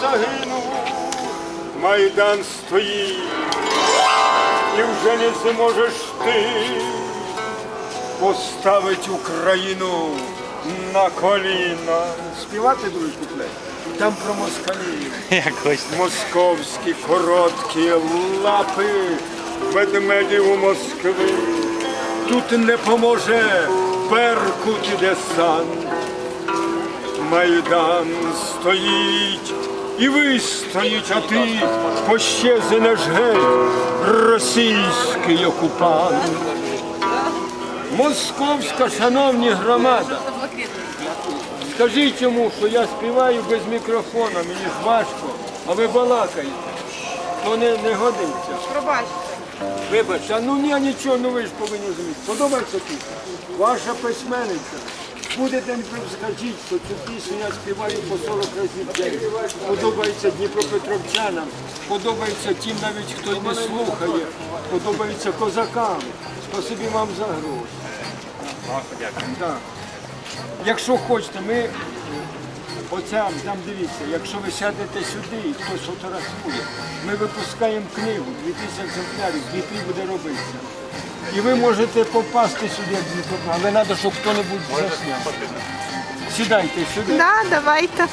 загинув, Майдан стоїть, і вже не зможеш ти поставить Україну на коліна. Співати другий куплет? Там про москалів. Московські короткі лапи ведмедів у Москви. Тут не поможе Беркут і десант. Майдан стоїть і вистоїть, а ти пощезенеш геть російський окупант. Московська, шановні громада, скажіть йому, що я співаю без мікрофона, мені ж важко, а ви балакаєте. То не, не годиться. Пробачте. Вибачте, а ну ні, нічого, ну ви ж повинні розуміти. Подобається тут. Ваша письменниця. Будете скажіть, що цю пісню я співаю по 40 разів в день. Подобається Дніпропетровчанам, подобається тим навіть, хто не слухає, подобається козакам. Спасибі вам за гроші. Так. Якщо хочете, ми оця, там дивіться, якщо ви сядете сюди і хтось фотографує, ми випускаємо книгу, 2000 екземплярів, Дніпрі буде робитися. І ви можете попасти сюди, але треба, щоб хто-небудь засняв. Сідайте сюди. Да, давайте.